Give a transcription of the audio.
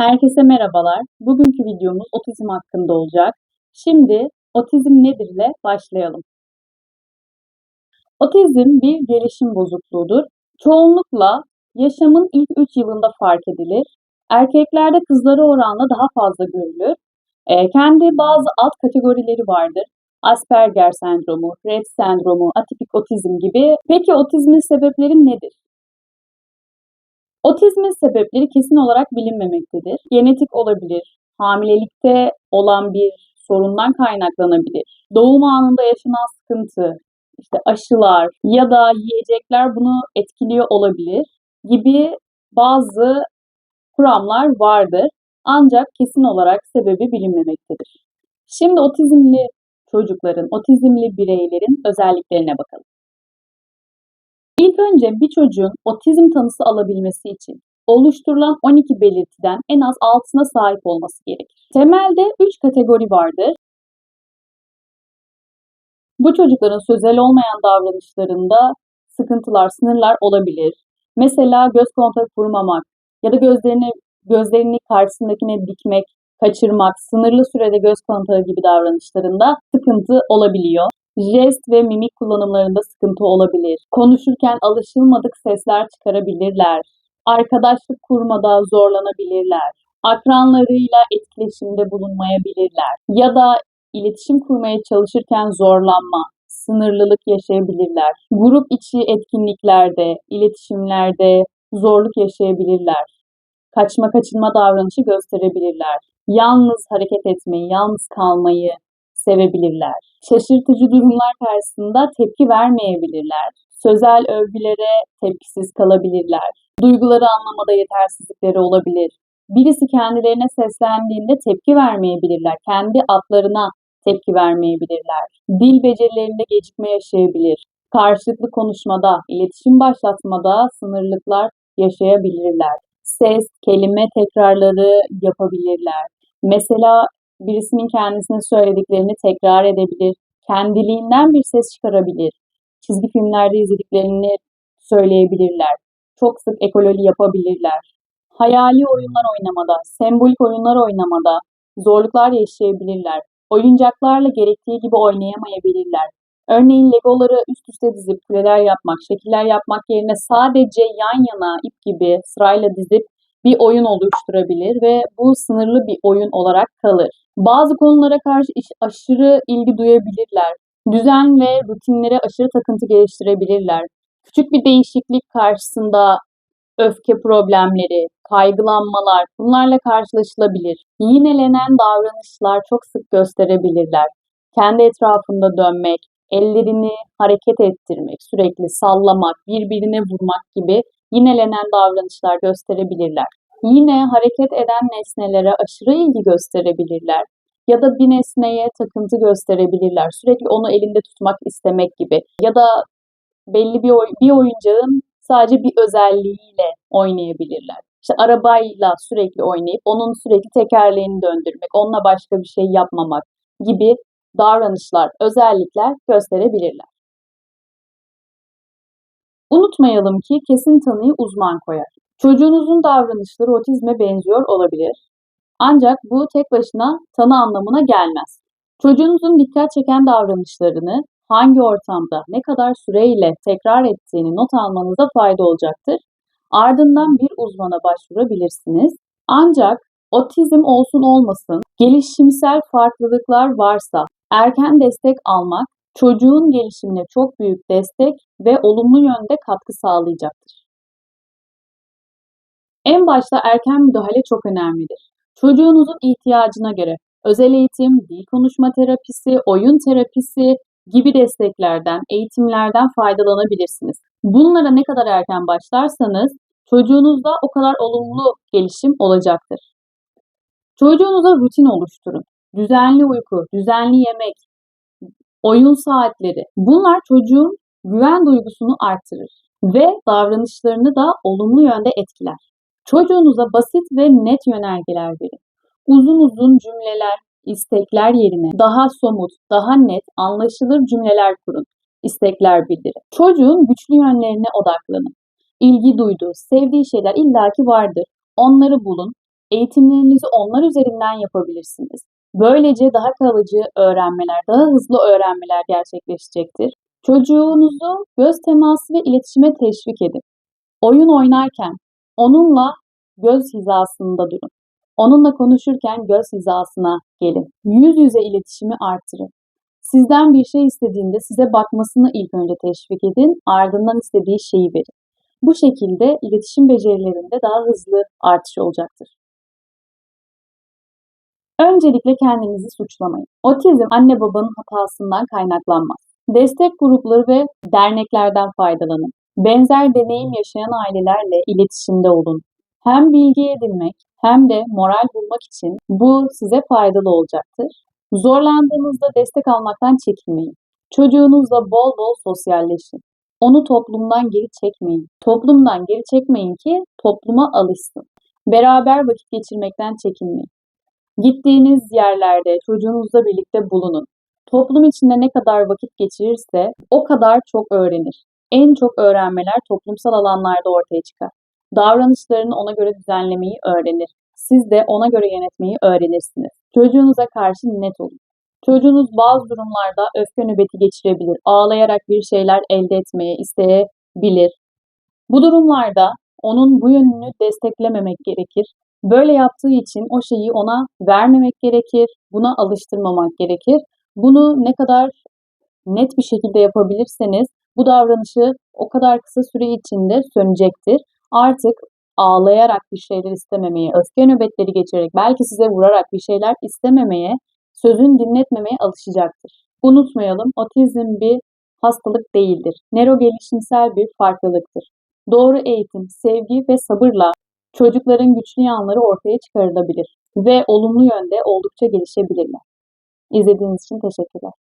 Herkese merhabalar. Bugünkü videomuz otizm hakkında olacak. Şimdi otizm nedir ile başlayalım. Otizm bir gelişim bozukluğudur. Çoğunlukla yaşamın ilk 3 yılında fark edilir. Erkeklerde kızlara oranla daha fazla görülür. Ee, kendi bazı alt kategorileri vardır. Asperger sendromu, Rett sendromu, atipik otizm gibi. Peki otizmin sebepleri nedir? Otizmin sebepleri kesin olarak bilinmemektedir. Genetik olabilir, hamilelikte olan bir sorundan kaynaklanabilir. Doğum anında yaşanan sıkıntı, işte aşılar ya da yiyecekler bunu etkiliyor olabilir gibi bazı kuramlar vardır. Ancak kesin olarak sebebi bilinmemektedir. Şimdi otizmli çocukların, otizmli bireylerin özelliklerine bakalım. İlk önce bir çocuğun otizm tanısı alabilmesi için oluşturulan 12 belirtiden en az 6'sına sahip olması gerekir. Temelde 3 kategori vardır. Bu çocukların sözel olmayan davranışlarında sıkıntılar, sınırlar olabilir. Mesela göz kontağı kurmamak ya da gözlerini gözlerini karşısındakine dikmek, kaçırmak, sınırlı sürede göz kontağı gibi davranışlarında sıkıntı olabiliyor. Jest ve mimik kullanımlarında sıkıntı olabilir. Konuşurken alışılmadık sesler çıkarabilirler. Arkadaşlık kurmada zorlanabilirler. Akranlarıyla etkileşimde bulunmayabilirler. Ya da iletişim kurmaya çalışırken zorlanma, sınırlılık yaşayabilirler. Grup içi etkinliklerde, iletişimlerde zorluk yaşayabilirler. Kaçma kaçınma davranışı gösterebilirler. Yalnız hareket etmeyi, yalnız kalmayı sevebilirler. Şaşırtıcı durumlar karşısında tepki vermeyebilirler. Sözel övgülere tepkisiz kalabilirler. Duyguları anlamada yetersizlikleri olabilir. Birisi kendilerine seslendiğinde tepki vermeyebilirler. Kendi adlarına tepki vermeyebilirler. Dil becerilerinde gecikme yaşayabilir. Karşılıklı konuşmada, iletişim başlatmada sınırlıklar yaşayabilirler. Ses, kelime tekrarları yapabilirler. Mesela birisinin kendisine söylediklerini tekrar edebilir, kendiliğinden bir ses çıkarabilir, çizgi filmlerde izlediklerini söyleyebilirler, çok sık ekololi yapabilirler. Hayali oyunlar oynamada, sembolik oyunlar oynamada zorluklar yaşayabilirler. Oyuncaklarla gerektiği gibi oynayamayabilirler. Örneğin legoları üst üste dizip kuleler yapmak, şekiller yapmak yerine sadece yan yana ip gibi sırayla dizip bir oyun oluşturabilir ve bu sınırlı bir oyun olarak kalır. Bazı konulara karşı aşırı ilgi duyabilirler. Düzen ve rutinlere aşırı takıntı geliştirebilirler. Küçük bir değişiklik karşısında öfke problemleri, kaygılanmalar bunlarla karşılaşılabilir. Yinelenen davranışlar çok sık gösterebilirler. Kendi etrafında dönmek, ellerini hareket ettirmek, sürekli sallamak, birbirine vurmak gibi yinelenen davranışlar gösterebilirler. Yine hareket eden nesnelere aşırı ilgi gösterebilirler ya da bir nesneye takıntı gösterebilirler. Sürekli onu elinde tutmak istemek gibi ya da belli bir, oy bir oyuncağın sadece bir özelliğiyle oynayabilirler. İşte arabayla sürekli oynayıp onun sürekli tekerleğini döndürmek, onunla başka bir şey yapmamak gibi davranışlar, özellikler gösterebilirler. Unutmayalım ki kesin tanıyı uzman koyar. Çocuğunuzun davranışları otizme benziyor olabilir. Ancak bu tek başına tanı anlamına gelmez. Çocuğunuzun dikkat çeken davranışlarını hangi ortamda, ne kadar süreyle tekrar ettiğini not almanıza fayda olacaktır. Ardından bir uzmana başvurabilirsiniz. Ancak otizm olsun olmasın, gelişimsel farklılıklar varsa erken destek almak çocuğun gelişimine çok büyük destek ve olumlu yönde katkı sağlayacaktır. En başta erken müdahale çok önemlidir. Çocuğunuzun ihtiyacına göre özel eğitim, dil konuşma terapisi, oyun terapisi gibi desteklerden, eğitimlerden faydalanabilirsiniz. Bunlara ne kadar erken başlarsanız çocuğunuzda o kadar olumlu gelişim olacaktır. Çocuğunuza rutin oluşturun. Düzenli uyku, düzenli yemek, oyun saatleri. Bunlar çocuğun güven duygusunu artırır ve davranışlarını da olumlu yönde etkiler. Çocuğunuza basit ve net yönergeler verin. Uzun uzun cümleler, istekler yerine daha somut, daha net, anlaşılır cümleler kurun. İstekler bildirin. Çocuğun güçlü yönlerine odaklanın. İlgi duyduğu, sevdiği şeyler illaki vardır. Onları bulun Eğitimlerinizi onlar üzerinden yapabilirsiniz. Böylece daha kalıcı öğrenmeler, daha hızlı öğrenmeler gerçekleşecektir. Çocuğunuzu göz teması ve iletişime teşvik edin. Oyun oynarken onunla göz hizasında durun. Onunla konuşurken göz hizasına gelin. Yüz yüze iletişimi artırın. Sizden bir şey istediğinde size bakmasını ilk önce teşvik edin, ardından istediği şeyi verin. Bu şekilde iletişim becerilerinde daha hızlı artış olacaktır. Öncelikle kendinizi suçlamayın. Otizm anne babanın hatasından kaynaklanmaz. Destek grupları ve derneklerden faydalanın. Benzer deneyim yaşayan ailelerle iletişimde olun. Hem bilgi edinmek hem de moral bulmak için bu size faydalı olacaktır. Zorlandığınızda destek almaktan çekinmeyin. Çocuğunuzla bol bol sosyalleşin. Onu toplumdan geri çekmeyin. Toplumdan geri çekmeyin ki topluma alışsın. Beraber vakit geçirmekten çekinmeyin. Gittiğiniz yerlerde çocuğunuzla birlikte bulunun. Toplum içinde ne kadar vakit geçirirse o kadar çok öğrenir. En çok öğrenmeler toplumsal alanlarda ortaya çıkar. Davranışlarını ona göre düzenlemeyi öğrenir. Siz de ona göre yönetmeyi öğrenirsiniz. Çocuğunuza karşı net olun. Çocuğunuz bazı durumlarda öfke nöbeti geçirebilir. Ağlayarak bir şeyler elde etmeye isteyebilir. Bu durumlarda onun bu yönünü desteklememek gerekir. Böyle yaptığı için o şeyi ona vermemek gerekir. Buna alıştırmamak gerekir. Bunu ne kadar net bir şekilde yapabilirseniz bu davranışı o kadar kısa süre içinde sönecektir. Artık ağlayarak bir şeyler istememeye, öfke nöbetleri geçirerek, belki size vurarak bir şeyler istememeye, sözün dinletmemeye alışacaktır. Unutmayalım, otizm bir hastalık değildir. Nero gelişimsel bir farklılıktır. Doğru eğitim, sevgi ve sabırla çocukların güçlü yanları ortaya çıkarılabilir ve olumlu yönde oldukça gelişebilirler. İzlediğiniz için teşekkürler.